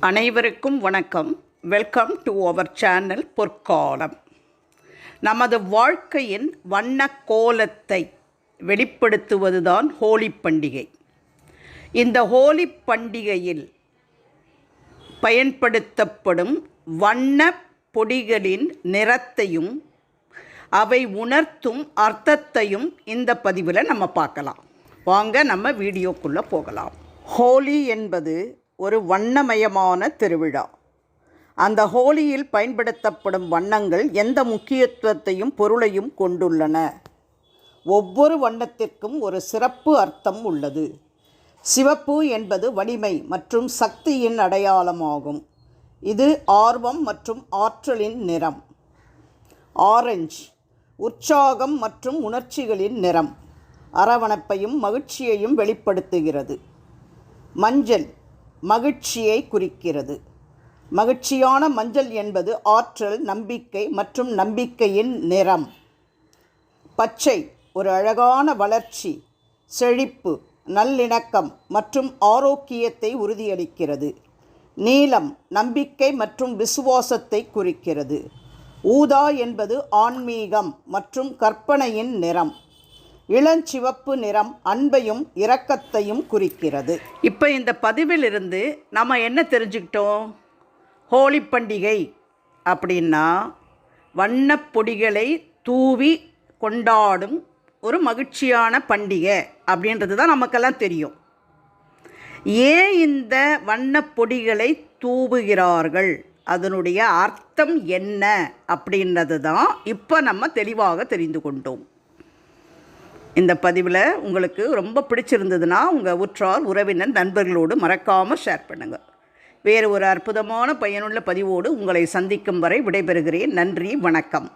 அனைவருக்கும் வணக்கம். Welcome to our channel பொற்காலம். நமது வாழ்க்கையின் வண்ண கோலத்தை வெளிப்படுத்துவதுதான் ஹோலி பண்டிகை. இந்த ஹோலி பண்டிகையில் பயன்படுத்தப்படும் வண்ண பொடிகளின் நிறத்தையும் அவை உணர்த்தும் அர்த்தத்தையும் இந்த பதிவில் நம்ம பார்க்கலாம். வாங்க நம்ம வீடியோக்குள்ளே போகலாம். ஹோலி என்பது ஒரு வண்ணமயமான திருவிழா. அந்த ஹோலியில் பயன்படுத்தப்படும் வண்ணங்கள் எந்த முக்கியத்துவத்தையும் பொருளையும் கொண்டுள்ளன. ஒவ்வொரு வண்ணத்திற்கும் ஒரு சிறப்பு அர்த்தம் உள்ளது. சிவப்பு என்பது வலிமை மற்றும் சக்தியின் அடையாளமாகும். இது ஆர்வம் மற்றும் ஆற்றலின் நிறம். ஆரஞ்சு உற்சாகம் மற்றும் உணர்ச்சிகளின் நிறம். அரவணைப்பையும் மகிழ்ச்சியையும் வெளிப்படுத்துகிறது. மஞ்சள் மகிழ்ச்சியை குறிக்கிறது. மகிழ்ச்சியான மஞ்சள் என்பது ஆற்றல் நம்பிக்கை மற்றும் நம்பிக்கையின் நிறம். பச்சை ஒரு அழகான வளர்ச்சி செழிப்பு நல்லிணக்கம் மற்றும் ஆரோக்கியத்தை உறுதியளிக்கிறது. நீலம் நம்பிக்கை மற்றும் விசுவாசத்தை குறிக்கிறது. ஊதா என்பது ஆன்மீகம் மற்றும் கற்பனையின் நிறம். இளஞ்சிவப்பு நிறம் அன்பையும் இரக்கத்தையும் குறிக்கிறது. இப்போ இந்த பதிவிலிருந்து நம்ம என்ன தெரிஞ்சுக்கிட்டோம்? ஹோலி பண்டிகை அப்படின்னா வண்ணப்பொடிகளை தூவி கொண்டாடும் ஒரு மகிழ்ச்சியான பண்டிகை அப்படின்றது தான் நமக்கெல்லாம் தெரியும். ஏன் இந்த வண்ணப்பொடிகளை தூவுகிறார்கள்? அதனுடைய அர்த்தம் என்ன அப்படின்றது தான் இப்போ நம்ம தெளிவாக தெரிந்து கொண்டோம். இந்த பதிவில் உங்களுக்கு ரொம்ப பிடிச்சிருந்ததுன்னா உங்கள் உற்றார் உறவினர் நண்பர்களோடு மறக்காமல் ஷேர் பண்ணுங்கள் வேறு ஒரு அற்புதமான பயனுள்ள பதிவோடு உங்களை சந்திக்கும் வரை விடைபெறுகிறேன். நன்றி வணக்கம்.